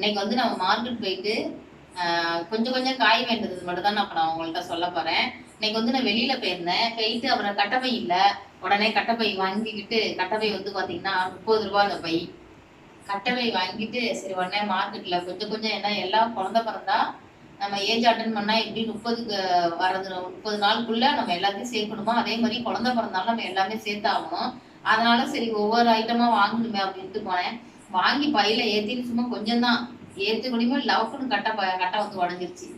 இன்னைக்கு வந்து நம்ம மார்க்கெட் போயிட்டு கொஞ்சம் கொஞ்சம் காய் வேண்டது மட்டும் தான் நான் நான் உங்கள்கிட்ட சொல்ல போறேன். இன்னைக்கு வந்து நான் வெளியில போயிருந்தேன். போயிட்டு அப்புறம் கட்டப்பை இல்லை. உடனே கட்டப்பை வாங்கிக்கிட்டு கட்டப்பை வந்து பாத்தீங்கன்னா முப்பது ரூபா அந்த பை. கட்டப்பை வாங்கிட்டு சரி உடனே மார்க்கெட்ல கொஞ்சம் கொஞ்சம் ஏன்னா எல்லாம் குழந்தை பிறந்தா நம்ம ஏஜ் அட்டன் பண்ணா எப்படி முப்பதுக்கு வர்றது முப்பது நாளுக்குள்ள நம்ம எல்லாத்தையும் சேர்க்கணுமோ? அதே மாதிரி குழந்தை பிறந்தாலும் நம்ம எல்லாமே சேர்த்தாகணும் அதனால சரி ஒவ்வொரு ஐட்டமா வாங்கணுமே அப்படின்ட்டு போனேன். வாங்கி பையில ஏத்தின்னு சும்மா கொஞ்சம் தான் ஏத்து முடியுமோ லவக்குன்னு கட்டை கட்டை வந்து உடஞ்சிருச்சு.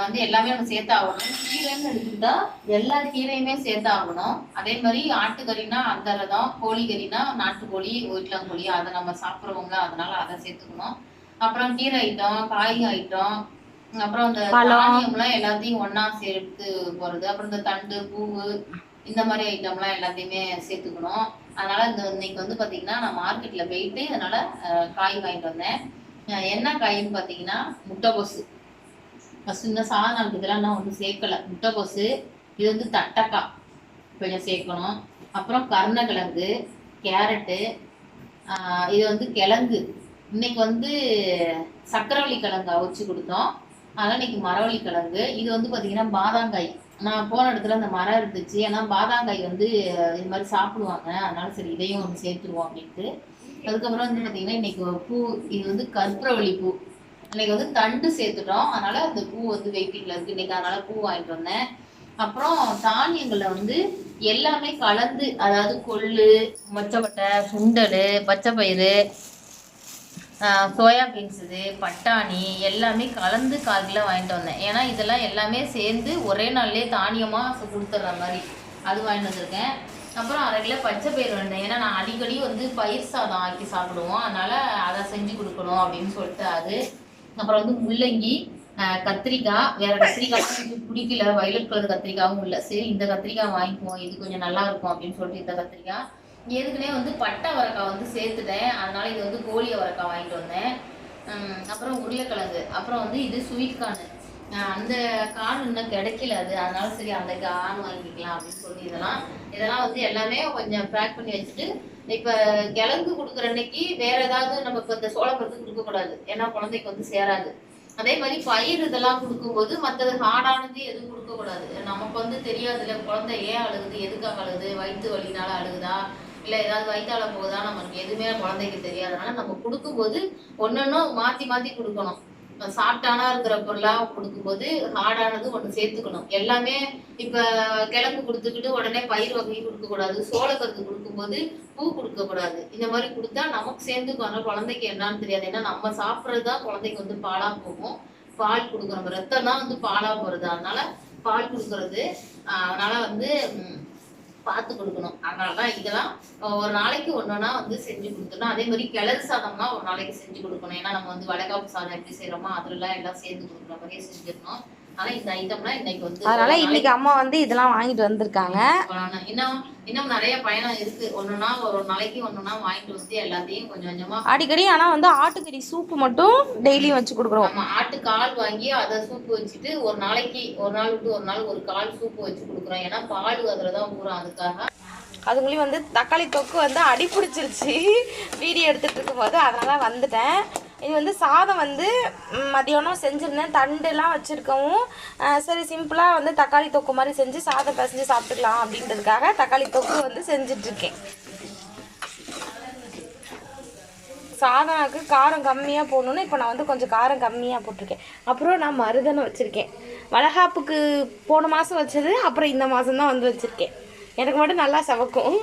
வந்து எல்லாமே நம்ம சேர்த்தாகணும். கீரைன்னு எடுத்துக்கிட்டா எல்லா கீரையுமே சேர்த்தாகணும். அதே மாதிரி ஆட்டுக்கறினா அந்த ரதம் கோழிக்கறினா நாட்டுக்கோழி வீட்டிலங்கோழி அதை நம்ம சாப்பிட்றவங்க அதனால அதை சேர்த்துக்கணும். அப்புறம் கீரை ஐட்டம் காய் ஐட்டம் அப்புறம் இந்த. தானியம்லாம் எல்லாத்தையும் ஒண்ணா சேர்த்து போறது. அப்புறம் இந்த தண்டு பூவு இந்த மாதிரி ஐட்டம்லாம் எல்லாத்தையுமே சேர்த்துக்கணும். அதனால இந்த இன்னைக்கு வந்து பாத்தீங்கன்னா நான் மார்க்கெட்ல போயிட்டு அதனால காய் வாங்கிட்டு வந்தேன். என்ன காய்ன்னு பாத்தீங்கன்னா முட்டைகோசு ஃபர்ஸ்ட் இந்த சாதனம் இதெல்லாம் நான் ஒன்றும் சேர்க்கலை. முட்டைகோசு இது வந்து தட்டக்காய். கொஞ்சம் சேர்க்கணும். அப்புறம் கருணக்கிழங்கு கேரட்டு இது வந்து கிழங்கு. இன்னைக்கு வந்து சக்கரவள்ளி கிழங்கு அவிச்சு கொடுத்தோம். அதனால் இன்னைக்கு மரவள்ளி கிழங்கு. இது வந்து பார்த்தீங்கன்னா பாதாங்காய் நான் போன இடத்துல அந்த மரம் இருந்துச்சு. ஏன்னா பாதாங்காய் வந்து இது மாதிரி சாப்பிடுவாங்க. அதனால சரி இதையும் ஒன்று சேர்த்துருவோம் அப்படின்ட்டு. அதுக்கப்புறம் வந்து பார்த்தீங்கன்னா இன்னைக்கு பூ இது வந்து கற்பூரவள்ளி பூ. இன்னைக்கு வந்து தண்டு சேர்த்துட்டோம். அதனால அந்த பூ வந்து வெயிட்டிங்ல இருக்கு. இன்னைக்கு அதனால பூ வாங்கிட்டு வந்தேன். அப்புறம் தானியங்களில் வந்து எல்லாமே கலந்து அதாவது கொள்ளு மொச்சப்பட்டை சுண்டல் பச்சை பயிறு பீன்ஸ் இது பட்டாணி எல்லாமே கலந்து கால் கிலோ வாங்கிட்டு வந்தேன். ஏன்னா இதெல்லாம் எல்லாமே சேர்ந்து ஒரே நாள்லேயே தானியமாக கொடுத்துட்ற மாதிரி அது வாங்கிட்டு வந்திருக்கேன். அப்புறம் அரை கிலோ பச்சை பயிர் வேண்டேன் ஏன்னா நான் அடிக்கடி வந்து பயிர் சாதம் ஆக்கி சாப்பிடுவோம். அதனால அதை செஞ்சு கொடுக்கணும் அப்படின்னு சொல்லிட்டு அது. அப்புறம் வந்து முள்ளங்கி கத்திரிக்காய் வேற கத்திரிக்காய் எனக்கு பிடிக்கல. வயலட் கலர் கத்திரிக்காயும் இல்லை. சரி இந்த கத்திரிக்காய் வாங்கிக்குவோம். இது கொஞ்சம் நல்லா இருக்கும் அப்படின்னு சொல்லிட்டு இந்த கத்திரிக்காய். ஏற்கனவே வந்து பட்டை அவரைக்காய் வந்து சேர்த்துட்டேன். அதனால் இது வந்து கோழி அவரைக்காய் வாங்கிட்டு வந்தேன். அப்புறம் உருளைக்கிழங்கு அப்புறம் வந்து இது ஸ்வீட் கார்னு அந்த கார்ன் இன்னும் கிடைக்கல அது. அதனால சரி அந்த கார்ன் வாங்கிக்கலாம் அப்படின்னு சொல்லி இதெல்லாம் இதெல்லாம் வந்து எல்லாமே கொஞ்சம் பேக் பண்ணி வச்சுட்டு இப்போ கிழங்கு கொடுக்குற அன்னைக்கு வேற ஏதாவது நம்ம இப்போ இந்த சோளப்பருப்பு பருத்து கொடுக்கக்கூடாது. ஏன்னா குழந்தைக்கு வந்து சேராது. அதே மாதிரி பயிர் இதெல்லாம் கொடுக்கும்போது மற்றது ஹார்டானது எதுவும் கொடுக்கக்கூடாது. நமக்கு வந்து தெரியாதுல்ல குழந்தை ஏன் அழுகுது? எதுக்காக அழுகுது? வயிற்று வலினால அழுகுதா? இல்ல ஏதாவது வயிற்றால போகுதா? நமக்கு எதுவுமே குழந்தைக்கு தெரியாதனால நம்ம கொடுக்கும்போது ஒன்னொன்னும் மாத்தி மாத்தி கொடுக்கணும். சாப்பிட்டானா இருக்கிற பொருளா கொடுக்கும்போது ஹார்டானது ஒன்று சேர்த்துக்கணும். எல்லாமே இப்ப கிழங்கு கொடுத்துக்கிட்டு உடனே பயிர் வகையும் கொடுக்க கூடாது. சோளக்கருத்து கொடுக்கும்போது பூ கொடுக்க கூடாது. இந்த மாதிரி கொடுத்தா நமக்கு சேர்ந்துக்கும் குழந்தைக்கு என்னன்னு தெரியாது. ஏன்னா நம்ம சாப்பிட்றதுதான் குழந்தைக்கு வந்து பாலா போகும். பால் கொடுக்குறோம் ரத்தம் தான் வந்து பாலா போறது. அதனால பால் கொடுக்கறது அதனால வந்து பார்த்து கொடுக்கணும். அதனாலதான் இதெல்லாம் ஒரு நாளைக்கு ஒன்னொன்னா வந்து செஞ்சு கொடுத்துடணும். அதே மாதிரி கிளறு சாதம்னா ஒரு நாளைக்கு செஞ்சு கொடுக்கணும். ஏன்னா நம்ம வந்து வடகாப்பு சாதம் எப்படி செய்யறோமோ அதுல எல்லாம் சேர்ந்து கொடுக்குற மாதிரியே செஞ்சிடணும். அதனால இன்னைக்கு அம்மா வந்து இதெல்லாம் வாங்கிட்டு வந்திருக்காங்க. இன்னும் நிறைய பயணம் இருக்கு. ஒண்ணுனா ஒரு நாளைக்கு ஒண்ணுனா வாங்கிட்டு வந்து எல்லாத்தையும் கொஞ்சம் கொஞ்சமா அடிக்கடி ஆனா வந்து ஆட்டுக்கறி சூப்பு மட்டும் டெய்லியும் வச்சு கொடுக்குறோம். ஆட்டு கால் வாங்கி அதை சூப்பு வச்சுட்டு ஒரு நாளைக்கு ஒரு நாள் விட்டு ஒரு நாள் ஒரு கால் சூப்பு வச்சு கொடுக்குறோம். ஏன்னா பால் அதுலதான் ஊறும் அதுக்காக. அதுக்குள்ளேயும் வந்து தக்காளி தொக்கு வந்து அடி பிடிச்சிருச்சு வீடியோ எடுத்துட்டு இருக்கும்போது அதனால வந்துட்டேன். இது வந்து சாதம் வந்து மதியானம் செஞ்சுருந்தேன். தண்டுலாம் வச்சுருக்கவும் சரி சிம்பிளாக வந்து தக்காளி தொக்கு மாதிரி செஞ்சு சாதம் பிசைஞ்சு சாப்பிட்டுக்கலாம் அப்படின்றதுக்காக தக்காளி தொக்கு வந்து செஞ்சிட்ருக்கேன். சாதனாக்கு காரம் கம்மியாக போடணுன்னு இப்போ நான் வந்து கொஞ்சம் காரம் கம்மியாக போட்டிருக்கேன். அப்புறம் நான் மருதனை வச்சுருக்கேன். வளகாப்புக்கு போன மாதம் வச்சது அப்புறம் இந்த மாதம் தான் வந்து வச்சுருக்கேன். எனக்கு மட்டும் நல்லா சவக்கும்.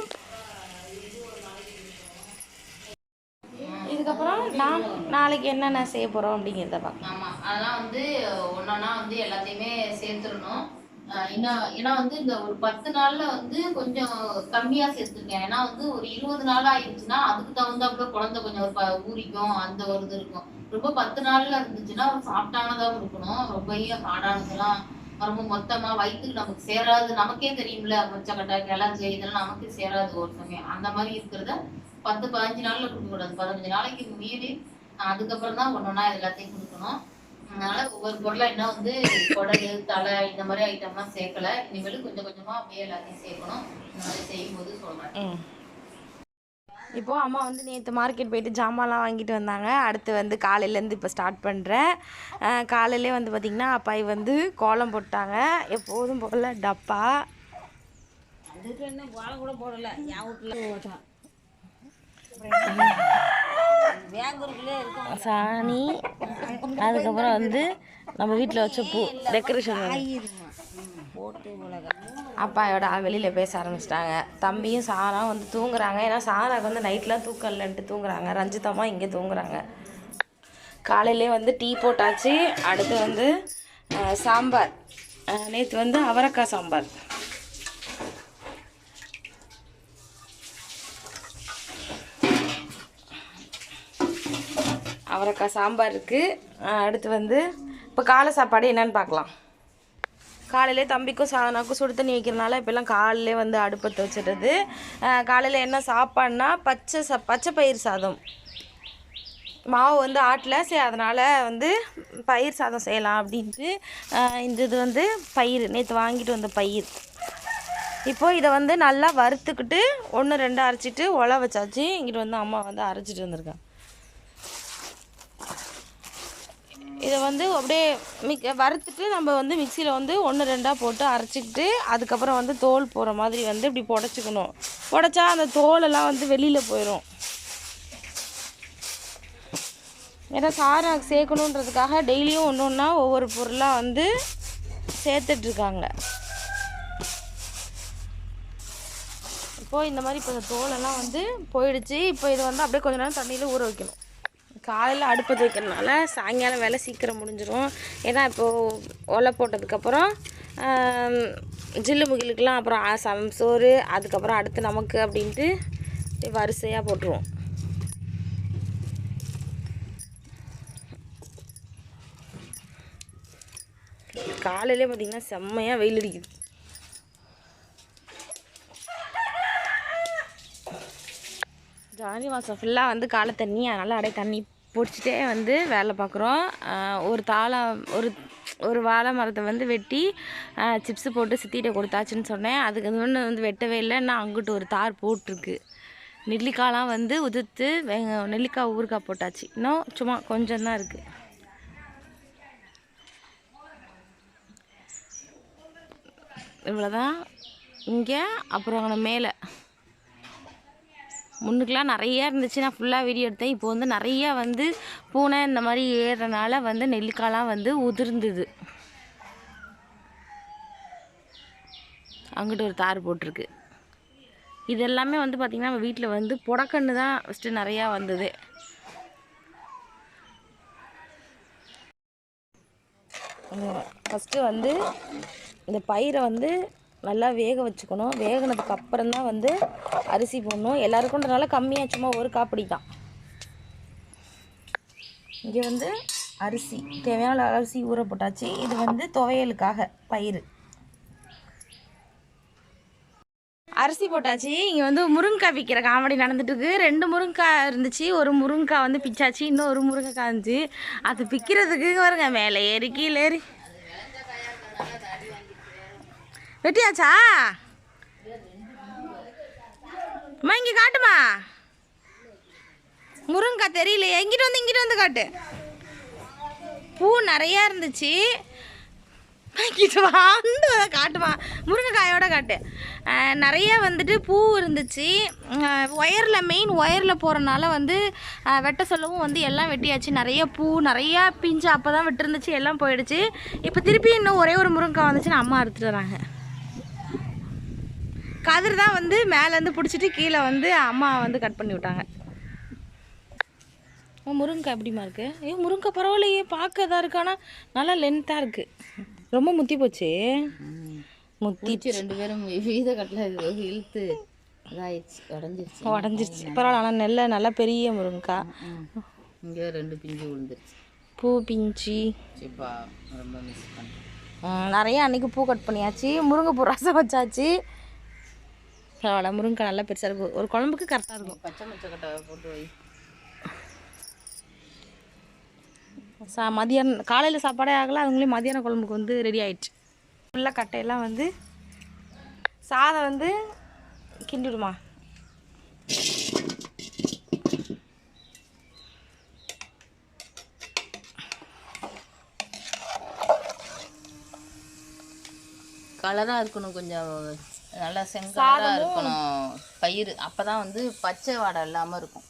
நாம் நாளைக்கு என்னென்ன செய்ய போகிறோம் அப்படிங்கிறத பார்க்கலாம். ஆமாம் அதெல்லாம் வந்து ஒன்றா வந்து எல்லாத்தையுமே சேர்த்துடணும். இன்னும் ஏன்னா வந்து இந்த ஒரு பத்து நாள்ல வந்து கொஞ்சம் கம்மியா சேர்த்துருக்கேன். ஏன்னா வந்து ஒரு இருபது நாள் ஆயிடுச்சுன்னா அதுக்கு தகுந்தாப்புல குழந்தை கொஞ்சம் ஒரு ப- ஊறிக்கும் அந்த ஒரு இது இருக்கும். ரொம்ப பத்து நாள்ல இருந்துச்சுன்னா ஒரு சாப்பிட்டானதா இருக்கணும். ரொம்ப ஹார்டானதெல்லாம் ரொம்ப மொத்தமா வயிற்றுக்கு நமக்கு சேராது. நமக்கே தெரியும்ல மொச்சக்கட்டை கிழங்கு இதெல்லாம் நமக்கே சேராது ஒரு சமயம் அந்த மாதிரி இருக்கிறத பத்து பதினஞ்சு நாள்ல கொடுக்க கூடாது பதினஞ்சு நாளைக்கு மீறி அதுக்கப்புறம் தான் ஒன்னொன்னா எல்லாத்தையும் கொடுக்கணும். அதனால ஒவ்வொரு பொருளா என்ன வந்து குடல் தலை இந்த மாதிரி ஐட்டம்லாம் சேர்க்கல. இனிமேல் கொஞ்சம் கொஞ்சமா அப்படியே எல்லாத்தையும் சேர்க்கணும். இந்த மாதிரி செய்யும்போது சொல்றேன். ம். இப்போது அம்மா வந்து நேற்று மார்க்கெட் போயிட்டு ஜாமான்லாம் வாங்கிட்டு வந்தாங்க. அடுத்து வந்து காலையிலேருந்து இப்போ ஸ்டார்ட் பண்ணுறேன் காலையிலே வந்து பார்த்திங்கன்னா அப்பாய் வந்து கோலம் போட்டாங்க. எப்போதும் போல் டப்பா. அதுக்கு என்ன கூட போடல. என் வீட்டில். சாணி அதுக்கப்புறம் வந்து நம்ம வீட்டில் வச்ச பூ டெக்கரேஷன் அப்பாயோட வெளியில் பேச ஆரம்பிச்சிட்டாங்க. தம்பியும் சாரா வந்து தூங்குறாங்க. ஏன்னா சாராக்கு வந்து நைட்லாம் தூக்கம் இல்லைன்ட்டு தூங்குறாங்க. ரஞ்சிதம்மா இங்கே தூங்குறாங்க. காலையிலே வந்து டீ போட்டாச்சு. அடுத்து வந்து சாம்பார். நேற்று வந்து அவரைக்காய் சாம்பார். அவரைக்காய் சாம்பார் இருக்குது அடுத்து வந்து இப்போ காலை சாப்பாடு என்னென்னு பார்க்கலாம். காலையிலே தம்பிக்கும் சாதனாக்கும் சுடு தண்ணி வைக்கிறனால இப்போல்லாம் காலையிலே வந்து அடுப்பத்தை வச்சிடுறது. காலையில் என்ன சாப்பாடுனா பச்சை சா பச்சை பயிர் சாதம். மாவு வந்து ஆட்டல சரி அதனால் வந்து பயிர் சாதம் செய்யலாம் அப்படின்ட்டு இந்த இது வந்து பயிர் நேற்று வாங்கிட்டு வந்த பயிர். இப்போது இதை வந்து நல்லா வறுத்துக்கிட்டு ஒன்று ரெண்டு அரைச்சிட்டு உல வச்சாச்சு. இங்கிட்டு வந்து அம்மா வந்து அரைச்சிட்டு வந்திருக்காங்க இதை வந்து அப்படியே மிக் வறுத்துட்டு நம்ம வந்து மிக்சியில் வந்து ஒன்று ரெண்டாக போட்டு அரைச்சிக்கிட்டு அதுக்கப்புறம் வந்து தோல் போகிற மாதிரி வந்து இப்படி புடச்சிக்கணும். புடச்சா அந்த தோலெல்லாம் வந்து வெளியில் போயிடும் ஏன்னா சாரம் சேர்க்கணுன்றதுக்காக டெய்லியும் ஒன்று ஒன்றா ஒவ்வொரு பொருளாக வந்து சேர்த்துட்ருக்காங்க. இப்போது இந்த மாதிரி இப்போ இந்த தோலெல்லாம் வந்து போயிடுச்சு. இப்போ இதை வந்து அப்படியே கொஞ்ச நேரம் தண்ணியில் ஊற வைக்கணும். காலையில் அடுப்பு வைக்கிறதுனால சாயங்காலம் வேலை சீக்கிரம் முடிஞ்சிடும் ஏன்னா இப்போது ஒலை போட்டதுக்கப்புறம் ஜில்லு முகிலுக்கெலாம் அப்புறம் சம் சோறு அதுக்கப்புறம் அடுத்து நமக்கு அப்படின்ட்டு வரிசையாக போட்டுருவோம். காலையிலே பார்த்திங்கன்னா செம்மையாக வெயில் அடிக்குது. ஜானி மாதம் ஃபுல்லாக வந்து காலை தண்ணி அதனால் அப்படியே தண்ணி பிடிச்சிட்டே வந்து வேலை பார்க்குறோம். ஒரு தாளை ஒரு ஒரு வாழை மரத்தை வந்து வெட்டி சிப்ஸு போட்டு சித்திகிட்ட கொடுத்தாச்சுன்னு சொன்னேன். அதுக்கு ஒன்று வந்து வெட்டவே இல்லை. நான் அங்கிட்டு ஒரு தார் போட்டிருக்கு. நெல்லிக்காய்லாம் வந்து உதிர்த்து நெல்லிக்காய் ஊறுகாய் போட்டாச்சு. இன்னும் சும்மா கொஞ்சம் தான் இருக்குது இவ்வளோதான் இங்கே அப்புறம் அங்கே மேலே. முன்னுக்கெலாம் நிறையா இருந்துச்சு. நான் ஃபுல்லாக வீடியோ எடுத்தேன். இப்போ வந்து நிறையா வந்து பூனை இந்த மாதிரி ஏறுறனால வந்து நெல்லிக்காய்லாம் வந்து உதிர்ந்தது. அங்கிட்டு ஒரு தார் போட்டிருக்கு. இது எல்லாமே வந்து பார்த்திங்கன்னா நம்ம வீட்டில் வந்து புடக்கன்று தான் ஃபஸ்ட்டு நிறையா வந்தது. ஃபஸ்ட்டு வந்து இந்த பயிரை வந்து நல்லா வேக வச்சுக்கணும். வேகினதுக்கு அப்புறம் தான் வந்து அரிசி போடணும். எல்லாருக்குன்றனால கம்மியாக சும்மா ஒரு காப்பிடி தான் இங்கே வந்து அரிசி. தேவையான அரிசி ஊற போட்டாச்சு. இது வந்து துவையலுக்காக பயிர் அரிசி போட்டாச்சு. இங்கே வந்து முருங்கைக்காய் விற்கிற காமெடி நடந்துட்டுருக்கு. ரெண்டு முருங்கைக்காய் இருந்துச்சு. ஒரு முருங்கைக்காய் வந்து பிச்சாச்சு. இன்னும் ஒரு முருங்கைக்காய் இருந்துச்சு. அது பிக்கிறதுக்கு வருங்க மேலே ஏறி கீழே ஏறி. வெட்டியாச்சா? அம்மா இங்கே காட்டுமா? முருங்கக்காய் தெரியலையே. இங்கிட்டு வந்து இங்கிட்டு வந்து காட்டு. பூ நிறையா இருந்துச்சு. இங்கிட்டு வந்து காட்டுமா. முருங்கைக்காயோட காட்டு. நிறைய வந்துட்டு பூ இருந்துச்சு. ஒயரில் மெயின் ஒயரில் போகிறனால வந்து வெட்ட சொல்லவும் வந்து எல்லாம் வெட்டியாச்சு. நிறைய பூ நிறையா பிஞ்சு அப்போ தான் விட்டுருந்துச்சு. எல்லாம் போயிடுச்சு. இப்போ திருப்பி இன்னும் ஒரே ஒரு முருங்கைக்காய் வந்துச்சுன்னு அம்மா அறுத்துட்டு வராங்க. கதிர் தான் வந்து மேலேருந்து பிடிச்சிட்டு கீழே வந்து அம்மா வந்து கட் பண்ணி விட்டாங்க. ஓ முருங்கைக்காய் எப்படிமா இருக்கு? ஏ முருங்கைக்காய் பரவாயில்லையே பார்க்க தான் இருக்கு. ஆனால் நல்லா லென்த்தாக இருக்கு. ரொம்ப முத்தி போச்சு. முத்தி ரெண்டு பேரும் வீத கட்டில் இழுத்து இதாயிடுச்சு உடஞ்சிருச்சு. உடஞ்சிருச்சு. பரவாயில்ல ஆனால் நெல்லை நல்லா பெரிய முருங்கைக்காய் இங்கே ரெண்டு பிஞ்சு விழுந்துருச்சு. பூ பிஞ்சு. சிப்பா ரொம்ப மிஸ் பண்ணேன் ம், நிறைய அன்னைக்கு பூ கட் பண்ணியாச்சு. முருங்கைப்பூ ரசம் வச்சாச்சு. பரவாயில்ல முருங்கை நல்லா பெருசாக இருக்கும். ஒரு குழம்புக்கு கரெக்டாக இருக்கும். பச்சை மொச்சக்கட்டை போட்டு வை. சா மதியானம் காலையில் சாப்பாடே ஆகலை அவங்களே மதியான குழம்புக்கு வந்து ரெடி ஆயிடுச்சு. ஃபுல்லாக கட்டையெல்லாம் வந்து சாதம் வந்து கிண்டிடுமா? கலராக இருக்கணும் கொஞ்சம். நல்லா செங்கலராக இருக்கணும். பயிர் அப்போ தான் வந்து பச்சை வாடை இல்லாமல் இருக்கும்.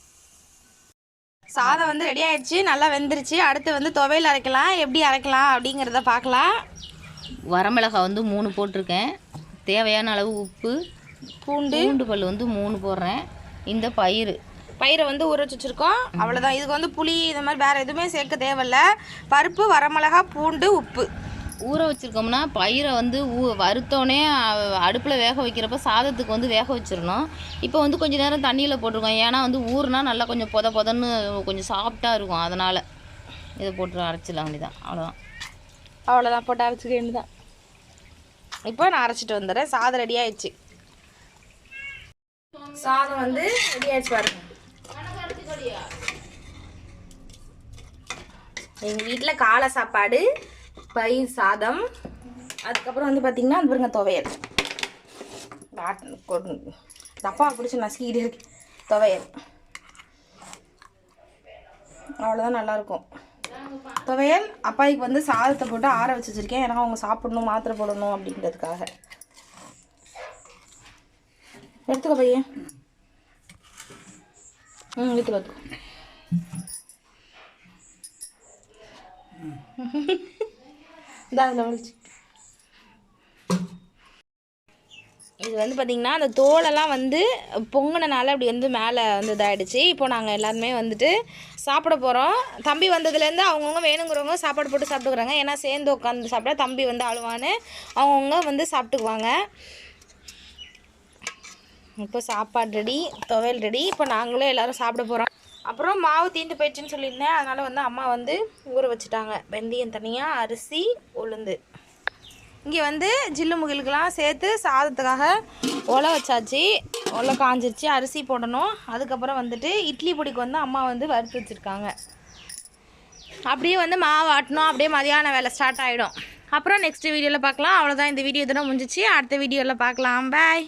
சாதம் வந்து ரெடி ஆயிடுச்சு. நல்லா வெந்துருச்சு. அடுத்து வந்து துவையல் அரைக்கலாம். எப்படி அரைக்கலாம் அப்படிங்கிறத பார்க்கலாம். வரமிளகாய் வந்து மூணு போட்டிருக்கேன். தேவையான அளவு உப்பு. பூண்டு. பூண்டு பல் வந்து மூணு போடுறேன். இந்த பயிர் பயிரை வந்து ஊற வச்சு வச்சுருக்கோம். அவ்வளோதான் இதுக்கு வந்து புளி இந்த மாதிரி வேறு எதுவுமே சேர்க்க தேவையில்ல. பருப்பு வரமிளகா பூண்டு உப்பு. ஊற வச்சுருக்கோம்னா பயிரை வந்து ஊ வறுத்தோடனே அடுப்பில் வேக வைக்கிறப்ப சாதத்துக்கு வந்து வேக வச்சிடணும் இப்போ வந்து கொஞ்ச நேரம் தண்ணியில் போட்டிருக்கோம். ஏன்னா வந்து ஊறுனா நல்லா கொஞ்சம் பொத பொதன்னு கொஞ்சம் சாஃப்டாக இருக்கும். அதனால் இதை போட்டு அரைச்சிடலாம். வேண்டியதான் அவ்வளோதான் அவ்வளோதான் போட்டு அரைச்சிக்க வேண்டியதான் இப்போ நான் அரைச்சிட்டு வந்துடுறேன். சாதம் ரெடி ஆயிடுச்சு. சாதம் வந்து ரெடி ஆயிடுச்சு பாருங்க. எங்கள் வீட்டில் காலை சாப்பாடு பயிர் சாதம். அதுக்கப்புறம் வந்து பார்த்திங்கன்னா அது பாருங்க துவையல். பாட்டு தப்பா பிடிச்சி நசுக்கிட்டு இருக்கு. துவையல். அவ்வளோதான் நல்லாயிருக்கும் துவையல் அப்பாய்க்கு வந்து சாதத்தை போட்டு ஆற வச்சு வச்சிருக்கேன். ஏன்னா அவங்க சாப்பிடணும் மாத்திரை போடணும் அப்படின்றதுக்காக எடுத்துக்கோ பையன் ம் எடுத்துக்கோ எடுத்துக்கோ. அதில் இது வந்து பார்த்திங்கன்னா அந்த தோலெல்லாம் வந்து பொங்கினனால அப்படி வந்து மேலே வந்து இதாகிடுச்சு இப்போ நாங்கள் எல்லாருமே வந்துட்டு சாப்பிட போகிறோம் தம்பி வந்ததுலேருந்து அவங்கவுங்க வேணுங்கிறவங்க சாப்பாடு போட்டு சாப்பிட்டுக்குறாங்க. ஏன்னா சேர்ந்து உட்காந்து சாப்பிட்டா தம்பி வந்து அழுவான்னு அவங்கவுங்க வந்து சாப்பிட்டுக்குவாங்க. இப்போ சாப்பாடு ரெடி துவையல் ரெடி இப்போ நாங்களும் எல்லோரும் சாப்பிட போகிறோம் அப்புறம் மாவு தீந்து போயிடுச்சுன்னு சொல்லியிருந்தேன். அதனால் வந்து அம்மா வந்து ஊற வச்சுட்டாங்க. வெந்தயம் தனியாக அரிசி உளுந்து. இங்கே வந்து ஜில்லு முகிலுக்கெல்லாம் சேர்த்து சாதத்துக்காக ஒலை வச்சாச்சு. ஒலை காஞ்சிருச்சு அரிசி போடணும். அதுக்கப்புறம் வந்துட்டு இட்லி பொடிக்கு வந்து அம்மா வந்து வறுத்து வச்சுருக்காங்க. அப்படியே வந்து மாவு ஆட்டணும். அப்படியே மதியான வேலை ஸ்டார்ட் ஆகிடும் அப்புறம் நெக்ஸ்ட் வீடியோவில் பார்க்கலாம். அவ்வளோதான் இந்த வீடியோ இதெல்லாம் முடிஞ்சிச்சு. அடுத்த வீடியோவில் பார்க்கலாம். பாய்